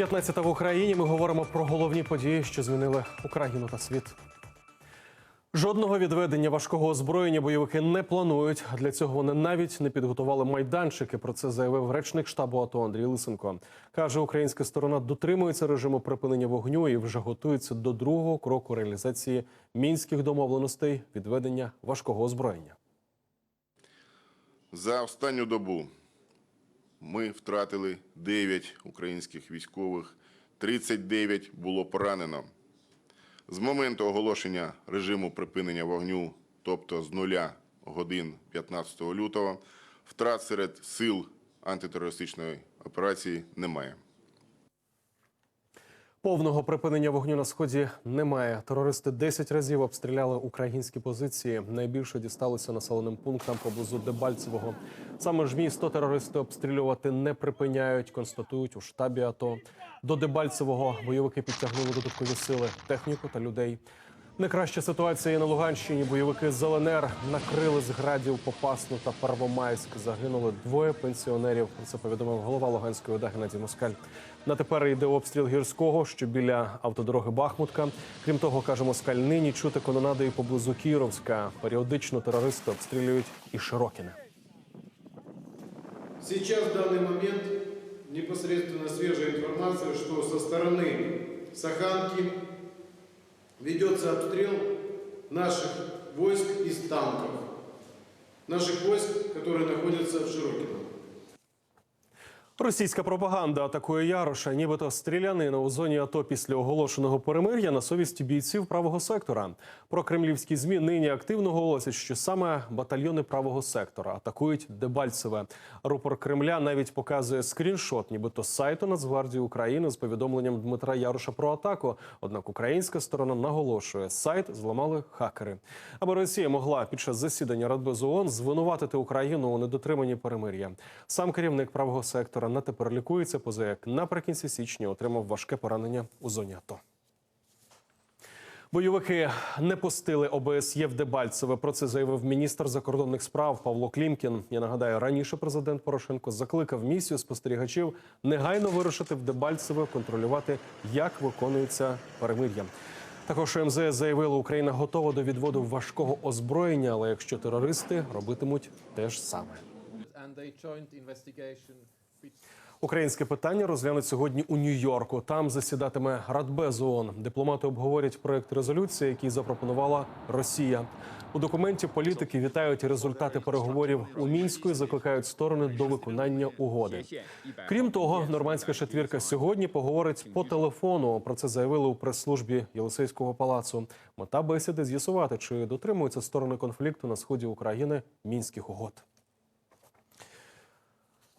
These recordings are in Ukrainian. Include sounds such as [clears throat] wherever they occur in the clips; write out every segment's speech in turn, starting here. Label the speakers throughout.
Speaker 1: 15 в Україні. Ми говоримо про головні події, що змінили Україну та світ. Жодного відведення важкого озброєння бойовики не планують. Для цього вони навіть не підготували майданчики. Про це заявив речник штабу АТО Андрій Лисенко. каже, українська сторона дотримується режиму припинення вогню і вже готується до другого кроку реалізації мінських домовленостей відведення важкого озброєння.
Speaker 2: За останню добу ми втратили 9 українських військових, 39 було поранено. З моменту оголошення режиму припинення вогню, тобто з нуля годин 15 лютого, втрат серед сил антитерористичної операції немає.
Speaker 1: Повного припинення вогню на сході немає. Терористи 10 разів обстріляли українські позиції. Найбільше дісталося населеним пунктам поблизу Дебальцевого. Саме ж місто терористи обстрілювати не припиняють. Констатують у штабі АТО. До Дебальцевого бойовики підтягнули додаткові сили, техніку та людей. Найкраща ситуація і на Луганщині. Бойовики з накрили з градів Попасну та Первомайськ. Загинули двоє пенсіонерів. Це повідомив голова Луганської ОДА Геннадій Москаль. На тепер йде обстріл гірського, що біля автодороги Бахмутка. Крім того, каже Москаль, нині чути канонади і поблизу Кіровська. Періодично терористи обстрілюють і Широкіне.
Speaker 3: Сейчас, в данный момент, непосредственно свежая информация, что со стороны Саханки ведется обстрел наших войск из танков. Наших войск, которые находятся в Широкино.
Speaker 1: Російська пропаганда атакує Яроша, нібито стрілянина у зоні АТО після оголошеного перемир'я на совісті бійців правого сектора. Про кремлівські змі нині активно голосять, що саме батальйони правого сектора атакують Дебальцеве. Рупор Кремля навіть показує скріншот, нібито сайту Нацгвардії України з повідомленням Дмитра Яроша про атаку. Однак українська сторона наголошує, сайт зламали хакери. Аби Росія могла під час засідання Радбезу ООН звинуватити Україну у недотриманні перемир'я. Сам керівник правого сектора не тепер лікується, поза як наприкінці січня отримав важке поранення у зоні АТО. Бойовики не пустили ОБСЄ в Дебальцеве. Про це заявив міністр закордонних справ Павло Клімкін. Я нагадаю, раніше президент Порошенко закликав місію спостерігачів негайно вирушити в Дебальцеве, контролювати, як виконується перемир'я. Також МЗС заявило, Україна готова до відводу важкого озброєння, але якщо терористи робитимуть те ж саме. Українське питання розглянуть сьогодні у Нью-Йорку. Там засідатиме Радбез ООН. Дипломати обговорять проект резолюції, який запропонувала Росія. У документі політики вітають результати переговорів у мінську і закликають сторони до виконання угоди. Крім того, нормандська четвірка сьогодні поговорить по телефону. Про це заявили у прес-службі Єлисейського палацу. Мета бесіди з'ясувати, чи дотримуються сторони конфлікту на сході України мінських угод.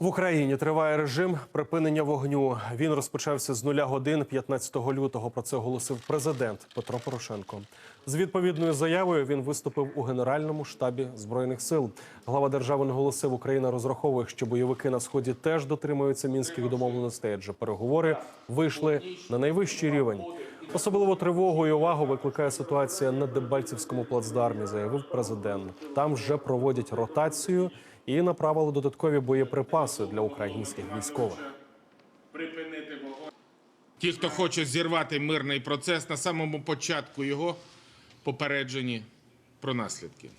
Speaker 1: В Україні триває режим припинення вогню. Він розпочався з нуля годин 15 лютого. Про це оголосив президент Петро Порошенко. З відповідною заявою він виступив у Генеральному штабі збройних сил. Глава держави наголосив, Україна розраховує, що бойовики на сході теж дотримуються мінських домовленостей, адже переговори вийшли на найвищий рівень. Особливо тривогу і увагу викликає ситуація на Дебальцівському плацдармі, заявив президент. Там вже проводять ротацію і направили додаткові боєприпаси для українських військових.
Speaker 4: Ті, хто хоче зірвати мирний процес, на самому початку його попереджені про наслідки.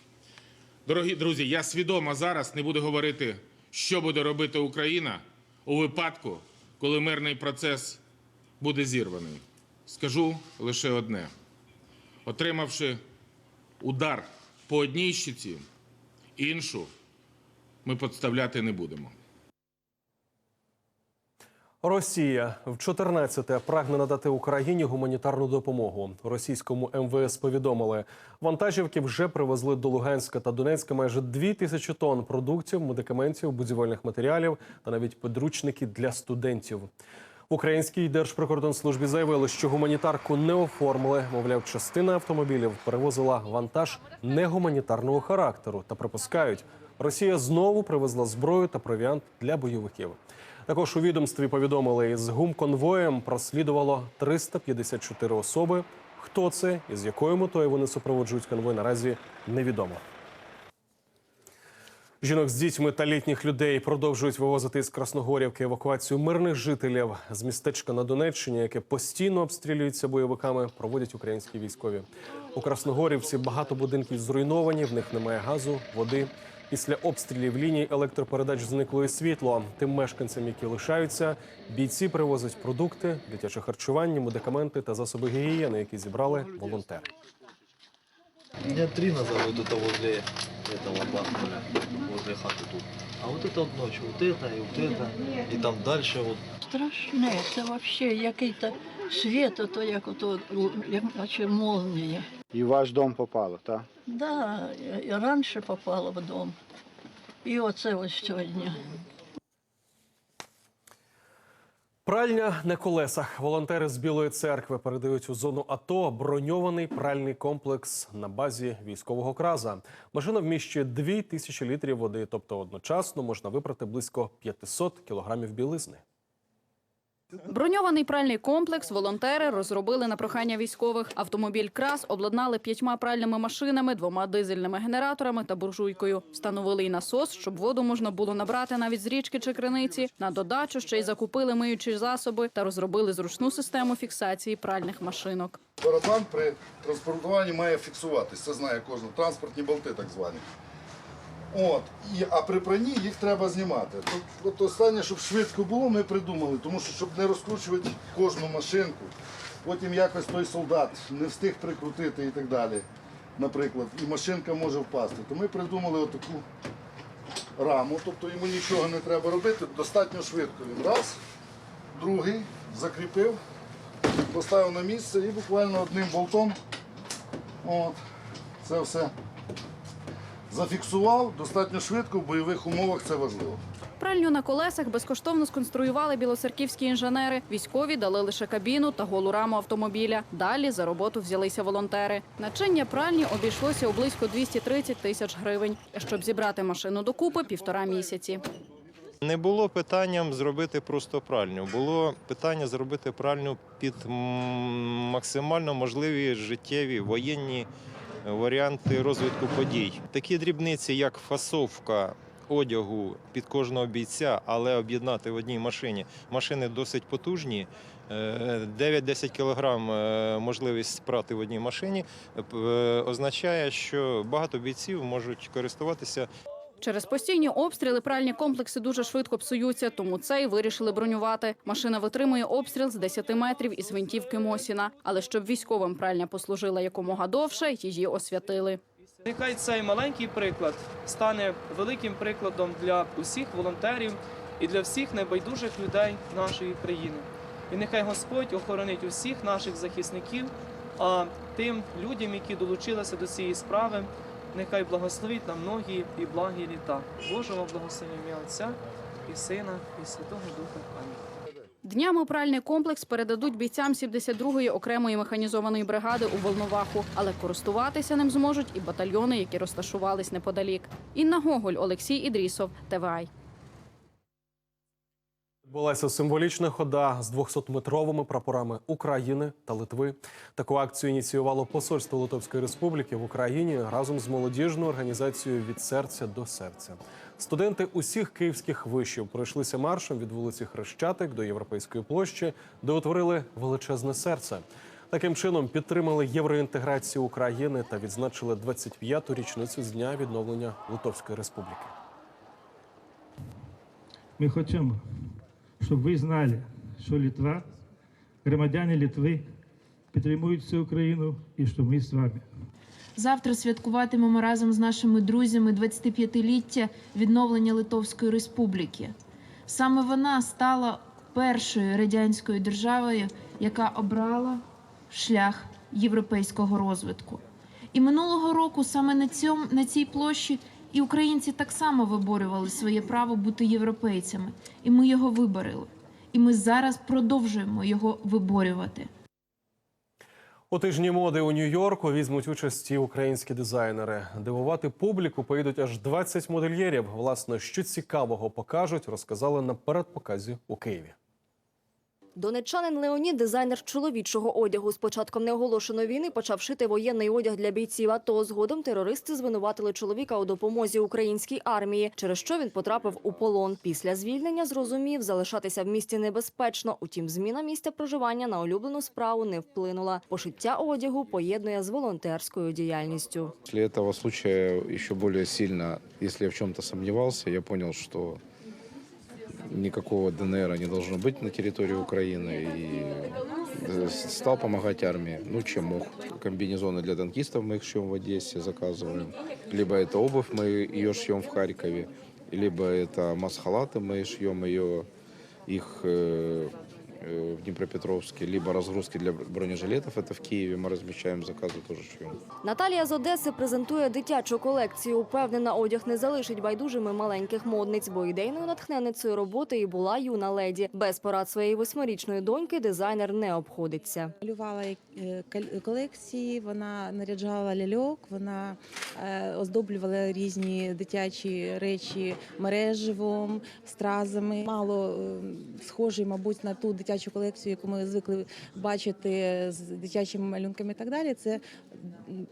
Speaker 4: Дорогі друзі, я свідомо зараз не буду говорити, що буде робити Україна у випадку, коли мирний процес буде зірваний. Скажу лише одне: отримавши удар по одній щиці, іншу ми підставляти не будемо.
Speaker 1: Росія в 14-те прагне надати Україні гуманітарну допомогу. Російському МВС повідомили, вантажівки вже привезли до Луганська та Донецька майже 2 тисячі тонн продуктів, медикаментів, будівельних матеріалів та навіть підручники для студентів. Українській держприкордонслужбі заявили, що гуманітарку не оформили. Мовляв, частина автомобілів перевозила вантаж негуманітарного характеру та припускають, Росія знову привезла зброю та провіант для бойовиків. Також у відомстві повідомили, із гумконвоєм прослідувало 354 особи. Хто це і з якою метою вони супроводжують конвой, наразі невідомо. Жінок з дітьми та літніх людей продовжують вивозити з Красногорівки евакуацію мирних жителів з містечка на Донеччині, яке постійно обстрілюється бойовиками, проводять українські військові. У Красногорівці багато будинків зруйновані, в них немає газу, води. Після обстрілів ліній електропередач зникло і світло. Тим мешканцям, які лишаються, бійці привозять продукти, дитяче харчування, медикаменти та засоби гігієни, які зібрали волонтери.
Speaker 5: Дня три назад вот это возле этого банка, возле хаты тут. А вот это вот ночью, вот это и вот это, и там дальше вот.
Speaker 6: Страшне, це взагалі який-то світ, ото як ото, як наче молнія.
Speaker 7: І в ваш дом попало, так?
Speaker 6: Да, і раніше попала в дом. І оце ось сьогодні.
Speaker 1: Пральня на колесах. Волонтери з Білої церкви передають у зону АТО броньований пральний комплекс на базі військового краза. Машина вміщує 2 тисячі літрів води, тобто одночасно можна випрати близько 500 кілограмів білизни.
Speaker 8: Броньований пральний комплекс волонтери розробили на прохання військових. Автомобіль крас обладнали п'ятьма пральними машинами, двома дизельними генераторами та буржуйкою. Встановили й насос, щоб воду можна було набрати навіть з річки чи криниці. На додачу ще й закупили миючі засоби та розробили зручну систему фіксації пральних машинок.
Speaker 9: Барабан при транспортуванні має фіксуватись. Це знає кожен. Транспортні болти так звані. От. І, а при пранні їх треба знімати. Тут, от останнє, щоб швидко було, ми придумали, тому що щоб не розкручувати кожну машинку, потім якось той солдат не встиг прикрутити і так далі. Наприклад, і машинка може впасти. То ми придумали отаку раму, тобто йому нічого не треба робити, достатньо швидко. Він раз, другий, закріпив, поставив на місце і буквально одним болтом от, це все зафіксував достатньо швидко, в бойових умовах це важливо.
Speaker 8: Пральню на колесах безкоштовно сконструювали білоцерківські інженери. Військові дали лише кабіну та голу раму автомобіля. Далі за роботу взялися волонтери. Начиння пральні обійшлося у близько 230 тисяч гривень. Щоб зібрати машину докупи, півтора місяці.
Speaker 10: Не було питанням зробити просто пральню. Було питання зробити пральню під максимально можливі життєві воєнні варіанти розвитку подій. Такі дрібниці, як фасовка одягу під кожного бійця, але об'єднати в одній машині. Машини досить потужні. Е, 9-10 кілограм е, можливість спрати в одній машині е, означає, що багато бійців можуть користуватися
Speaker 8: Через постійні обстріли пральні комплекси дуже швидко псуються, тому цей вирішили бронювати. Машина витримує обстріл з 10 метрів із гвинтівки Мосіна. Але щоб військовим пральня послужила якомога довше, її освятили.
Speaker 11: Нехай цей маленький приклад стане великим прикладом для усіх волонтерів і для всіх небайдужих людей нашої країни. І нехай Господь охоронить усіх наших захисників, а тим людям, які долучилися до цієї справи, нехай благословить нам многі і благі літа. Божого благословення Отця і Сина, і Святого Духа. Амінь.
Speaker 8: Днями пральний комплекс передадуть бійцям 72-ї окремої механізованої бригади у Волноваху, але користуватися ним зможуть і батальйони, які розташувались неподалік. Інна Гоголь, Олексій Ідрісов, ТВАЙ.
Speaker 1: Відбулася символічна хода з 200-метровими прапорами України та Литви. Таку акцію ініціювало посольство Литовської Республіки в Україні разом з молодіжною організацією від серця до серця. Студенти усіх київських вишів пройшлися маршем від вулиці Хрещатик до Європейської площі, де утворили величезне серце. Таким чином підтримали євроінтеграцію України та відзначили 25-ту річницю з дня відновлення Литовської Республіки.
Speaker 12: Ми хочемо, щоб ви знали, що Литва, громадяни Литви підтримують цю Україну і що ми з вами.
Speaker 13: Завтра святкуватимемо разом з нашими друзями 25-ліття відновлення Литовської Республіки. Саме вона стала першою радянською державою, яка обрала шлях європейського розвитку. І минулого року саме на, цьому, на цій площі і українці так само виборювали своє право бути європейцями, і ми його виборили. І ми зараз продовжуємо його виборювати.
Speaker 1: У тижні моди у Нью-Йорку візьмуть участь і українські дизайнери. Дивувати публіку поїдуть аж 20 модельєрів. Власне, що цікавого покажуть, розказали на передпоказі у Києві.
Speaker 14: Донеччанин Леонід, дизайнер чоловічого одягу. З початком неоголошеної війни почав шити воєнний одяг для бійців АТО. Згодом терористи звинуватили чоловіка у допомозі українській армії, через що він потрапив у полон. Після звільнення зрозумів, залишатися в місті небезпечно. Утім, зміна місця проживання на улюблену справу не вплинула. Пошиття одягу поєднує з волонтерською діяльністю.
Speaker 15: После этого случая еще более сильно, если я в чем-то сомневался, я понял, что никакого ДНР не должно быть на территории Украины. И э, стал помогать армии, ну, чем мог. Комбинезоны для танкистов мы их шьем в Одессе, заказываем. Либо это обувь, мы ее шьем в Харькове. Либо это масхалаты, мы шьем ее, их э, э, в Днепропетровске. Либо разгрузки для бронежилетов, это в Киеве мы размещаем, заказы тоже шьем.
Speaker 14: Наталія з Одеси презентує дитячу колекцію. Упевнена, одяг не залишить байдужими маленьких модниць, бо ідейною натхненницею роботи і була юна леді. Без порад своєї восьмирічної доньки дизайнер не обходиться.
Speaker 16: Малювала е, кол- колекції, вона наряджала ляльок, вона е, оздоблювала різні дитячі речі мереживом, стразами. Мало е, схожий, мабуть, на ту дитячу колекцію, яку ми звикли бачити з дитячими малюнками і так далі. Це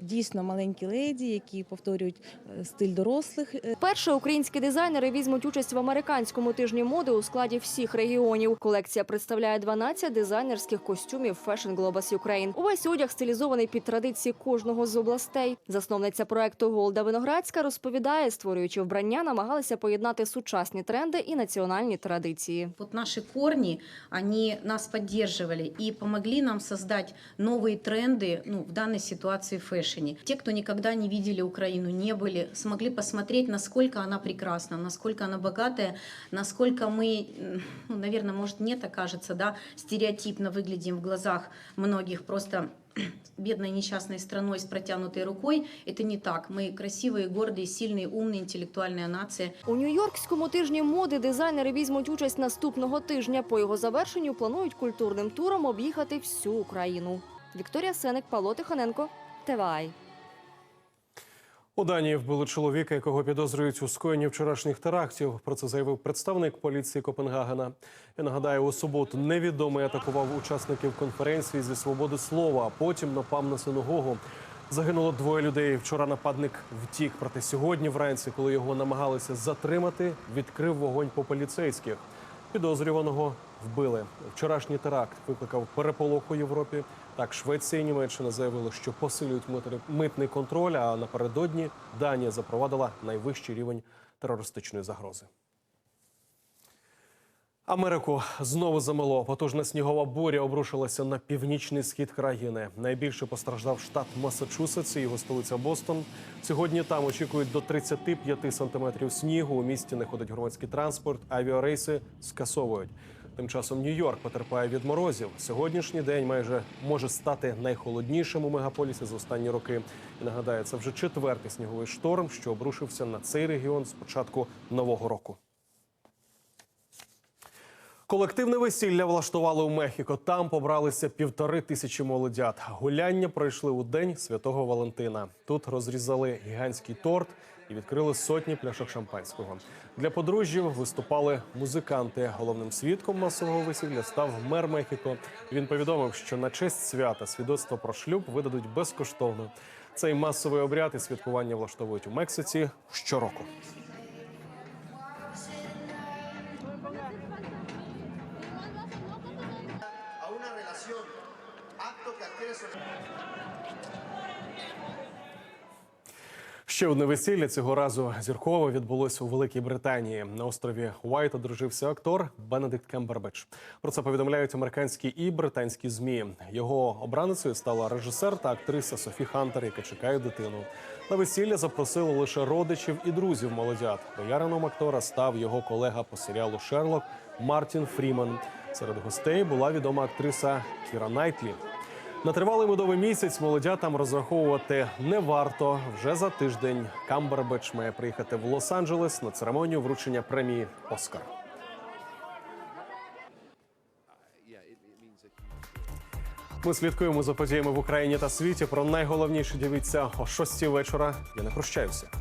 Speaker 16: дійсно маленькі леді, які повторюють е, стиль дорослих. Е,
Speaker 14: Перше українські дизайнери візьмуть участь в американському тижні моди у складі всіх регіонів. Колекція представляє 12 дизайнерських костюмів Fashion Globus Ukraine. Увесь одяг стилізований під традиції кожного з областей. Засновниця проекту Голда Виноградська розповідає, створюючи вбрання, намагалися поєднати сучасні тренди і національні традиції.
Speaker 17: Вот наши корни, нас поддерживали и помогли нам создать новые тренды ну, в данной ситуации в фэшне. Те, кто никогда не видели Украину, не были, смогли посмотреть, насколько она прекрасна, насколько она богатая, насколько мы, ну, наверное, может, мне так кажется, да, стереотипно выглядим в глазах многих просто [clears throat] бедной несчастной страной с протянутой рукой. Это не так. Мы красивые, гордые, сильные, умные, интеллектуальная нация.
Speaker 14: У Нью-Йоркському тижні моди дизайнери візьмуть участь наступного тижня. По його завершенню планують культурним туром об'їхати всю Україну. Вікторія Сеник, Павло Тихоненко, ТВАЙ.
Speaker 1: У Данії вбили чоловіка, якого підозрюють у скоєнні вчорашніх терактів. Про це заявив представник поліції Копенгагена. Я нагадаю, у суботу невідомий атакував учасників конференції зі свободи слова, а потім напав на синагогу. Загинуло двоє людей. Вчора нападник втік. Проте сьогодні, вранці, коли його намагалися затримати, відкрив вогонь по поліцейських. Підозрюваного вбили. Вчорашній теракт викликав переполох у Європі. Так, Швеція і Німеччина заявили, що посилюють митний контроль. А напередодні Данія запровадила найвищий рівень терористичної загрози. Америку знову замело. Потужна снігова буря обрушилася на північний схід країни. Найбільше постраждав штат Масачусетс і його столиця Бостон. Сьогодні там очікують до 35 сантиметрів снігу. У місті не ходить громадський транспорт, авіарейси скасовують. Тим часом Нью-Йорк потерпає від морозів. Сьогоднішній день майже може стати найхолоднішим у мегаполісі за останні роки. І нагадаю, це вже четвертий сніговий шторм, що обрушився на цей регіон з початку нового року. Колективне весілля влаштували у Мехіко. Там побралися півтори тисячі молодят. Гуляння пройшли у день святого Валентина. Тут розрізали гігантський торт і відкрили сотні пляшок шампанського. Для подружжів виступали музиканти. Головним свідком масового весілля став мер Мехіко. Він повідомив, що на честь свята свідоцтво про шлюб видадуть безкоштовно. Цей масовий обряд і святкування влаштовують у Мексиці щороку. Ще одне весілля цього разу зіркове відбулося у Великій Британії. На острові Уайт одружився актор Бенедикт Кембербич. Про це повідомляють американські і британські змі. Його обраницею стала режисер та актриса Софі Хантер, яка чекає дитину. На весілля запросили лише родичів і друзів молодят. Боярином актора став його колега по серіалу Шерлок Мартін Фріман. Серед гостей була відома актриса Кіра Найтлі. На тривалий медовий місяць молодятам розраховувати не варто. Вже за тиждень Камбербеч має приїхати в Лос-Анджелес на церемонію вручення премії Оскар. Ми слідкуємо за подіями в Україні та світі. Про найголовніше дивіться о 6 вечора. Я не прощаюся.